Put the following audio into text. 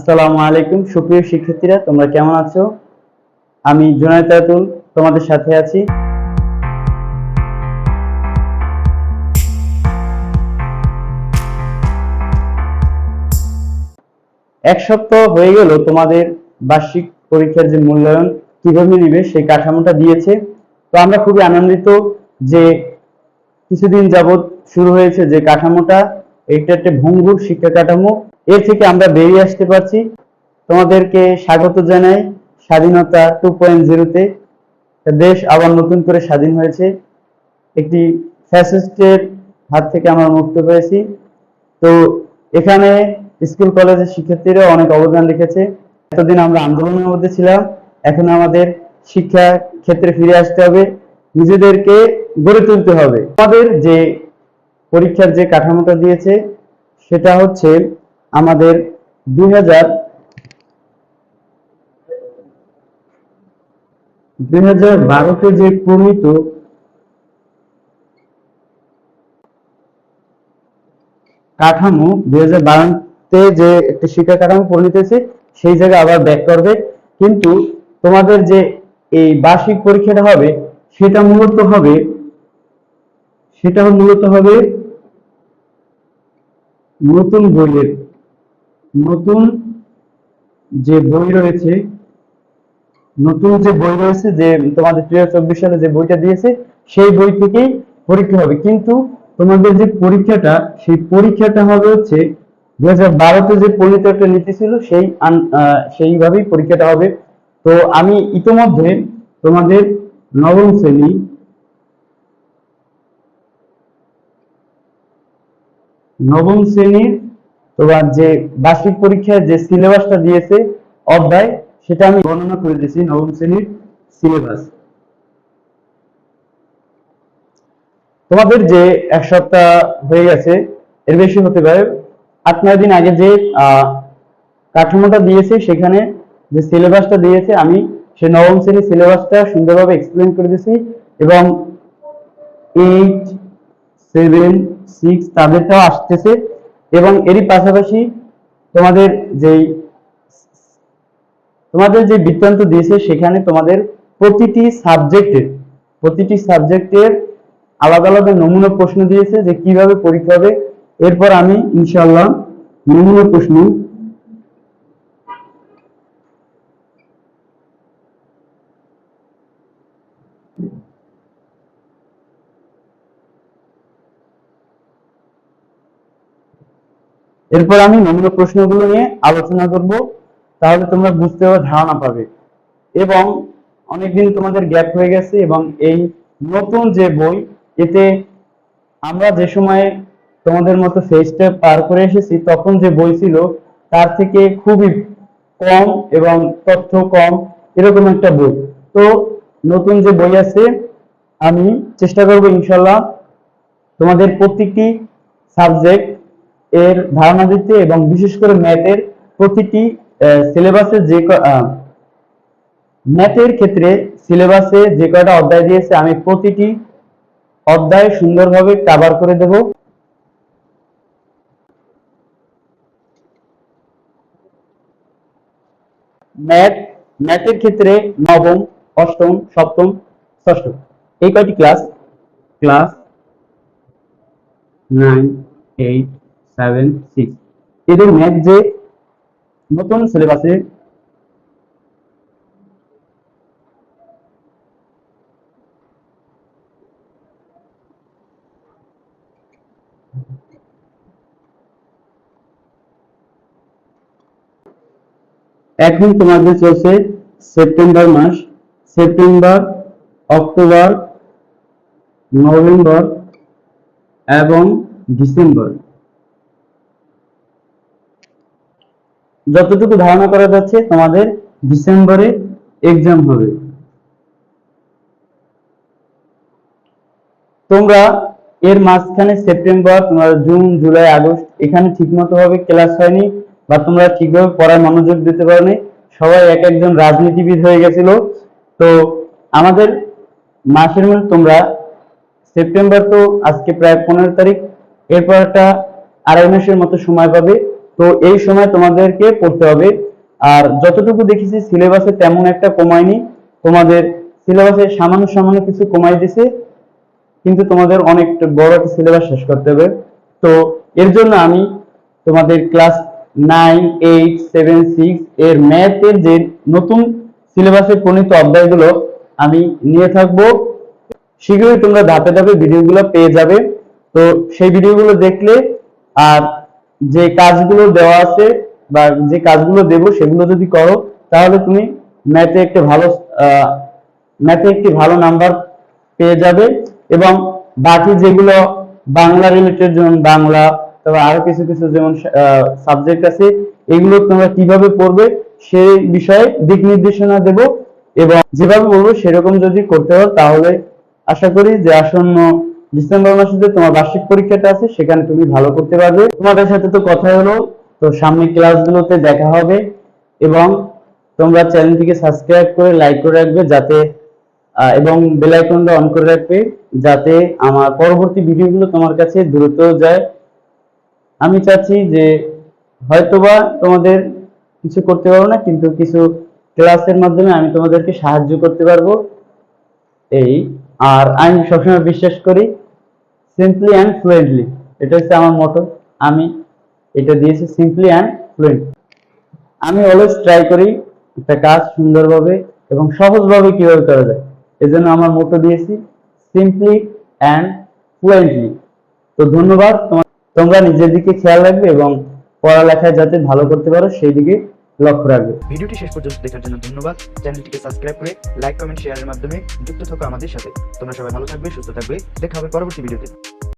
আসসালামু আলাইকুম, সুপ্রিয় শিক্ষার্থীরা, তোমরা কেমন আছো? আমি জুনায়দ আতুল, তোমাদের সাথে আছি। এক সপ্তাহ হয়ে গেল তোমাদের বার্ষিক পরীক্ষার যে মূল্যায়ন কীভাবে নিবে সেই কাঠামোটা দিয়েছে। তো আমরা খুবই আনন্দিত যে কিছুদিন যাবত শুরু হয়েছে যে কাঠামোটা। এটা একটা ভঙ্গুর শিক্ষা কাঠামো। এর থেকে আমরা বেরিয়ে আসতে পারছি। তোমাদেরকে স্বাগত জানাই স্বাধীনতা টু পয়েন্ট জিরোতে দেশ আবার নতুন করে স্বাধীন হয়েছে। একটি ফ্যাসিস্টের হাত থেকে আমরা মুক্ত পেয়েছি। তো এখানে স্কুল, কলেজের শিক্ষার্থীরা অনেক অবদান রেখেছে। এতদিন আমরা আন্দোলনের মধ্যে ছিলাম। এখন আমাদের শিক্ষা ক্ষেত্রে ফিরে আসতে হবে। নিজেদেরকে গড়ে তুলতে হবে। আমাদের যে পরীক্ষার যে কাঠামোটা দিয়েছে, সেটা হচ্ছে আমাদের দুই হাজার দুই হাজার বারোতে যে প্রণীত কাঠামো, দুই হাজার বারোতে যে একটা শিক্ষা কাঠামো পরিণত হয়েছে, সেই জায়গায় আবার ব্যাক করবে। কিন্তু তোমাদের যে এই বার্ষিক পরীক্ষাটা হবে, সেটা মূলত হবে, সেটা মূলত হবে নতুন বইয়ের নতুন যে বই রয়েছে, নতুন যে বই রয়েছে যে তোমাদের দুই চব্বিশ সালে যে বইটা দিয়েছে, সেই বই থেকেই পরীক্ষা হবে। কিন্তু তোমাদের যে পরীক্ষাটা, সেই পরীক্ষাটা হবে হচ্ছে দু হাজার বারোতে যে পরিণত নীতি ছিল, সেই সেইভাবেই পরীক্ষাটা হবে। তো আমি ইতোমধ্যে তোমাদের নবম শ্রেণি নবম শ্রেণির তোমার যে বার্ষিক পরীক্ষায় যে সিলেবাসটা দিয়েছে অধ্যায়, সেটা আমি গণনা করে দিয়েছি নবম শ্রেণির সিলেবাস। তোমাদের যে এক সপ্তাহ হয়ে গেছে, এর বেশি হতে পারে, আট নয় দিন আগে যে কাঠামোটা দিয়েছে, সেখানে যে সিলেবাসটা দিয়েছে, আমি সেই নবম শ্রেণির সিলেবাসটা সুন্দরভাবে এক্সপ্লেন করে দিয়েছি এবং এইট সেভেন সিক্স তাদেরটাও আসতেছে। এবং এরই পাশাপাশি তোমাদের যেই তোমাদের যে বৃত্তান্ত দিয়েছে, সেখানে তোমাদের প্রতিটি সাবজেক্টের প্রতিটি সাবজেক্টের আলাদা আলাদা নমুনা প্রশ্ন দিয়েছে যে কীভাবে পরীক্ষা হবে। এরপর আমি ইনশাআল্লাহ নমুনা প্রশ্ন এরপর আমি নমুনা প্রশ্নগুলো নিয়ে আলোচনা করব, তাহলে তোমরা বুঝতে পারবে, ধারণা পাবে। এবং অনেকদিন তোমাদের গ্যাপ হয়ে গেছে এবং এই নতুন যে বই, এতে আমরা যে সময়ে তোমাদের মতো ফেজটা পার করে এসেছি, তখন যে বই ছিল, তার থেকে খুবই কম এবং তথ্য কম, এরকম একটা বই। তো নতুন যে বই আছে, আমি চেষ্টা করব ইনশাল্লাহ তোমাদের প্রত্যেকটি সাবজেক্ট এর ধারণা দিতে এবং বিশেষ করে ম্যাথের প্রতিটি সিলেবাসের যে ম্যাথের ক্ষেত্রে সিলেবাসে যে কয়টা অধ্যায় দিয়েছে, আমি প্রতিটি অধ্যায় সুন্দরভাবে কভার করে দেব। ম্যাথ ম্যাথের ক্ষেত্রে নবম, অষ্টম, সপ্তম, ষষ্ঠ, এই কয়টি class class nine eight seven six এদের ম্যাথ যে নতুন সিলেবাসে এখন তোমাদের চলছে সেপ্টেম্বর মাস। সেপ্টেম্বর, অক্টোবর, নভেম্বর এবং ডিসেম্বর। যতটুকু ধারণা করা যাচ্ছে, তোমাদের ডিসেম্বরে এক্সাম হবে। তোমরা এর মাঝখানে সেপ্টেম্বর, তোমরা জুন, জুলাই, আগস্ট, এখানে ঠিকমতো ভাবে ক্লাস হয়নি বা তোমরা ঠিকভাবে পড়ায় মনোযোগ দিতে পারোনি। সবাই এক একজন রাজনীতিবিদ হয়ে গেছিল। তো আমাদের মাসের মধ্যে তোমরা সেপ্টেম্বর তো আজকে প্রায় পনেরো তারিখ, এরপর একটা আড়াই মাসের মতো সময় পাবে। তো এই সময় তোমাদেরকে পড়তে হবে। আর যতটুকু দেখেছি, সিলেবাসে তেমন একটা কমায়নি। তোমাদের সিলেবাসে সামান্য সামান্য কিছু কমাই দিছে, কিন্তু তোমাদের অনেক বড় একটা সিলেবাস শেষ করতে হবে। তো এর জন্য আমি তোমাদের class nine, eight, seven, six এর ম্যাথের যে নতুন সিলেবাসে প্রণীত অধ্যায়গুলো, আমি নিয়ে থাকব। শীঘ্রই তোমরা ধাপে ধাপে ভিডিওগুলো পেয়ে যাবে। তো সেই ভিডিওগুলো দেখলে আর যে কাজগুলো দেওয়া আছে বা যে কাজগুলো দেবো সেগুলো যদি করো, তাহলে তুমি ম্যাথে একটা ভালো ম্যাথে একটি ভালো নাম্বার পেয়ে যাবে এবং বাকি যেগুলো বাংলা রিলেটেড যেমন বাংলা, তারপর আরও কিছু কিছু যেমন সাবজেক্ট আছে, এগুলো তোমরা কীভাবে পড়বে সেই বিষয়ে দিক নির্দেশনা দেব এবং যেভাবে বলব সেরকম যদি করতে হয় তাহলে আশা করি যে আসন্ন ডিসেম্বর মাসে যে তোমার বার্ষিক পরীক্ষাটা আছে, সেখানে তুমি ভালো করতে পারবে। তোমাদের সাথে তো কথা হলো, তো সামনে ক্লাসগুলোতে দেখা হবে এবং তোমরা চ্যানেলটিকে সাবস্ক্রাইব করে লাইক করে রাখবে যাতে এবং বেল আইকনটা অন করে রাখবে যাতে আমার পরবর্তী ভিডিওগুলো তোমার কাছে দ্রুত যায়। আমি চাচ্ছি যে হয়তোবা তোমাদের কিছু করতে পারব না, কিন্তু কিছু ক্লাসের মাধ্যমে আমি তোমাদেরকে সাহায্য করতে পারব। এই, আর আমি সবসময় বিশ্বাস করি সিম্পলি অ্যান্ড ফ্লুয়েন্টলি এটা হচ্ছে আমার মোটো আমি এটা দিয়েছি সিম্পলি অ্যান্ড ফ্লুয়েন্ট আমি অলওয়েজ ট্রাই করি একটা কাজ সুন্দরভাবে এবং সহজভাবে কীভাবে করা যায়। এজন্য আমার মোটো দিয়েছি সিম্পলি অ্যান্ড ফ্লুয়েন্টলি তো ধন্যবাদ। তোমরা নিজের দিকে খেয়াল রাখবে এবং পড়ালেখায় যাতে ভালো করতে পারো, সেই দিকে লক্ষ্য রাখবে। ভিডিওটি শেষ পর্যন্ত দেখার জন্য ধন্যবাদ। চ্যানেলটিকে সাবস্ক্রাইব করে লাইক, কমেন্ট, শেয়ারের মাধ্যমে যুক্ত থাকো আমাদের সাথে। তোমরা সবাই ভালো থাকবে, সুস্থ থাকবে। দেখা হবে পরবর্তী ভিডিওতে।